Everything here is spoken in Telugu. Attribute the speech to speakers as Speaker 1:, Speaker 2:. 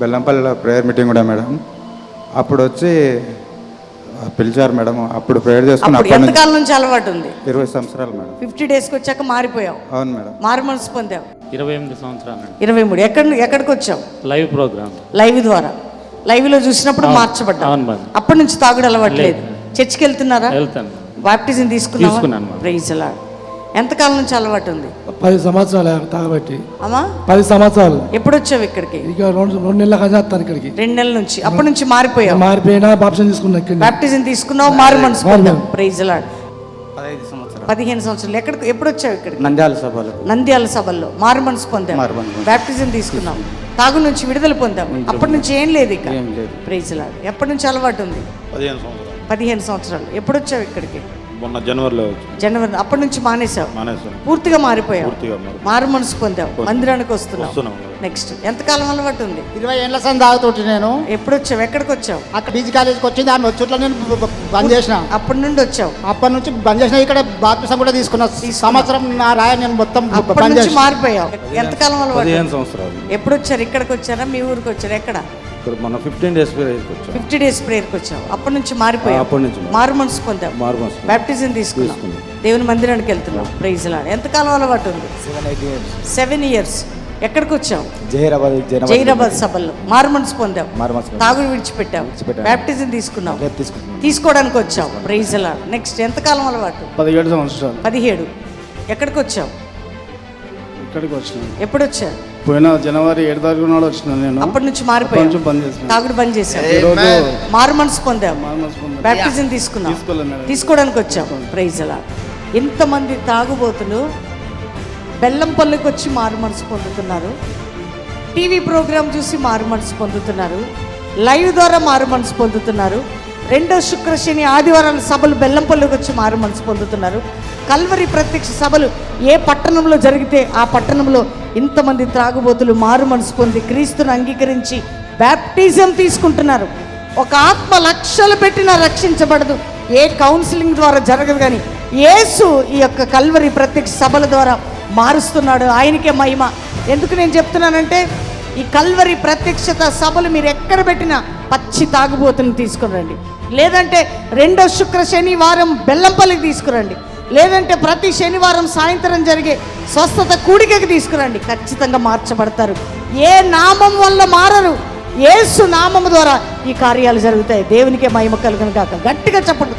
Speaker 1: బెల్లంపల్లిలో ప్రేయర్ మీటింగ్ కూడా మేడం. అప్పుడు వచ్చి పిలిచారు మేడం. అప్పుడు ప్రేయర్ చేసుకుని నుంచి
Speaker 2: ఎంతకాలం నుంచి అలవాటు ఉంది
Speaker 1: ఇరవై సంవత్సరాలు మేడం.
Speaker 2: ఫిఫ్టీ డేస్కి వచ్చాక మారిపోయావు.
Speaker 1: అవును మేడం.
Speaker 2: మారు మనసు పొందావు.
Speaker 3: ఇరవై ఎనిమిది సంవత్సరాలు
Speaker 2: ఇరవై మూడు. ఎక్కడ ఎక్కడికి వచ్చావు?
Speaker 3: Live programme.
Speaker 2: లైవ్ ద్వారా. లైవ్లో చూసినప్పుడు
Speaker 3: మేడం.
Speaker 2: అప్పటి నుంచి తాగుడు అలవాట్లేదు చర్చికి వెళ్తున్నారా?
Speaker 3: వెళ్తాను.
Speaker 2: బాప్టిజం
Speaker 3: తీసుకున్నాను మేడం.
Speaker 2: ప్రైజ్ అలా ఎంతకాలం నుంచి అలవాటు ఉంది?
Speaker 4: పది సంవత్సరాలు తాగబట్టి.
Speaker 2: అమ్మా?
Speaker 4: పది సంవత్సరాలు.
Speaker 2: ఎప్పుడు వచ్చావు ఇక్కడికి?
Speaker 4: ఇక రెండు రెండు నెలల కజేస్తాను ఇక్కడికి.
Speaker 2: రెండు నెలల నుంచి. అప్పటి నుంచి మారిపోయావు?
Speaker 4: మారిపోయినా బాప్షన్ తీసుకున్నా ఇక్కడ
Speaker 2: బాప్టిజం తీసుకున్నావు మారు మనసు ప్రైజ్
Speaker 1: పదహైదు సంవత్సరాలు.
Speaker 2: పదిహేను సంవత్సరాలు. ఎక్కడికి ఎప్పుడు వచ్చావు ఇక్కడికి?
Speaker 1: నంద్యాల సభలు.
Speaker 2: నంద్యాల సభల్లో మారు మనసు
Speaker 1: మనసు.
Speaker 2: బాప్టిజం తీసుకున్నాం తాగు నుంచి విడుదల పొందాం అప్పటి నుంచి ఏం లేదు ఇక.
Speaker 1: ఏం లేదు.
Speaker 2: ప్రైజ్ లాడ్ ఎప్పటి నుంచి అలవాటు ఉంది?
Speaker 5: పదిహేను సంవత్సరాలు.
Speaker 2: పదిహేను సంవత్సరాలు. ఎప్పుడు వచ్చావు ఇక్కడికి?
Speaker 5: మొన్న జనవరిలో
Speaker 2: జనవరి అప్పటి నుంచి మానేశావు.
Speaker 5: మానేసాం
Speaker 2: పూర్తిగా మారిపోయావు.
Speaker 5: పూర్తిగా మారి
Speaker 2: మారు మనసు పొందావు. మందిరానికి వస్తున్నావు.
Speaker 5: వస్తున్నాం
Speaker 2: నెక్స్ట్ ఎంతకాలం అలవాటు ఉంది?
Speaker 6: ఇరవై ఏళ్ళ సంది తాగుతుంటే నేను.
Speaker 2: ఎప్పుడు వచ్చావు ఎక్కడికి వచ్చావు
Speaker 6: అక్కడ బీజీ కాలేజీకి వచ్చింది ఆమె వచ్చుట్లో నేను బ- బ- బంద్ చేసిన.
Speaker 2: అప్పటి నుండి వచ్చావు.
Speaker 6: అప్పటి నుంచి బంద్ చేసిన. ఇక్కడ బాప్తిసం కూడా తీసుకున్న సంవత్సరం నా రాయ నేను మొత్తం బ-
Speaker 2: అప్పటి
Speaker 6: బంద్
Speaker 2: నుంచి
Speaker 6: చేసిన.
Speaker 2: మారిపోయావు. ఎంతకాలం అలవాటు?
Speaker 5: పదిహేను సంవత్సరాలు.
Speaker 2: ఎప్పుడు వచ్చారు ఇక్కడికి వచ్చారా? మీ ఊరికి వచ్చారు? ఎక్కడ?
Speaker 5: ఇక్కడ మన ఫిఫ్టీన్ డేస్ పీరియడ్కి వచ్చాం.
Speaker 2: ఫిఫ్టీ డేస్ ప్రేయర్కి వచ్చావు అప్పటి నుంచి మారిపోయావు
Speaker 5: అప్పటి నుంచి
Speaker 2: మారు మనసు పొందావు
Speaker 5: మారు మనసు.
Speaker 2: బాప్టిజం తీసుకున్నావు దేవుని మందిరానికి వెళ్తున్నావు ప్రైజ్ లాడ్ ఎంతకాలం అలవాటు ఉంది? సెవెన్ ఇయర్స్ ఎక్కడికి వచ్చావు?
Speaker 7: జహీరాబాద్ జైనాబాద్
Speaker 2: జైరాబాద్ సభల్లో మారు మనసు పొందావు
Speaker 7: మారు మనసు పొందాం.
Speaker 2: తాగుడు తీసుకున్నావు
Speaker 7: రేపు తీసుకుంటున్నాం
Speaker 2: తీసుకోవడానికి వచ్చావు ప్రైజ్ లాడ్ నెక్స్ట్ ఎంతకాలం అలవాటు?
Speaker 4: పదిహేడు సంవత్సరాలు.
Speaker 2: పదిహేడు. ఎక్కడికి వచ్చావు?
Speaker 4: ఇక్కడికి వచ్చినాను
Speaker 2: ఎప్పుడు వచ్చావు
Speaker 4: పోయిన జనవరి ఏడు తారీఖు నాడు వచ్చినాను నేను.
Speaker 2: అప్పటి నుంచి మారిపోయావు
Speaker 4: బంద్ చేసిన.
Speaker 2: తాగుడు బంద్
Speaker 4: ఈరోజు
Speaker 2: మారు మనసు తీసుకున్నావు
Speaker 4: తీసుకోలేదు మేడం.
Speaker 2: తీసుకోవడానికి వచ్చాం. ప్రైజ్ అలా ఎంతమంది తాగుబోతులు బెల్లం పల్లికి వచ్చి మారు మనసు పొందుతున్నారు. టీవీ ప్రోగ్రాం చూసి మారు మనసు పొందుతున్నారు. లైవ్ ద్వారా మారు మనసు పొందుతున్నారు. రెండో శుక్ర శని ఆదివారాల సభలు బెల్లంపల్లికి వచ్చి మారు మనసు పొందుతున్నారు. కల్వరి ప్రత్యక్ష సభలు ఏ పట్టణంలో జరిగితే ఆ పట్టణంలో ఇంతమంది త్రాగుబోతులు మారు మనసు పొంది క్రీస్తును అంగీకరించి బ్యాప్టిజం తీసుకుంటున్నారు. ఒక ఆత్మ లక్షలు పెట్టినా రక్షించబడదు. ఏ కౌన్సిలింగ్ ద్వారా జరగదు కానీ యేసు ఈ యొక్క కల్వరి ప్రత్యక్ష సభల ద్వారా మారుస్తున్నాడు. ఆయనకే మహిమ. ఎందుకు నేను చెప్తున్నానంటే ఈ కల్వరి ప్రత్యక్షత సభలు మీరు ఎక్కడ పెట్టినా పచ్చి తాగుబోతుని తీసుకురండి. లేదంటే రెండో శుక్ర శనివారం బెల్లంపల్లికి తీసుకురండి. లేదంటే ప్రతి శనివారం సాయంత్రం జరిగే స్వస్థత కూడికకి తీసుకురండి. ఖచ్చితంగా మార్చబడతారు. ఏ నామం వల్ల మారరు? ఏసు నామం ద్వారా ఈ కార్యాలు జరుగుతాయి. దేవునికే మహిమ కలుగును కాక గట్టిగా చెప్పండి.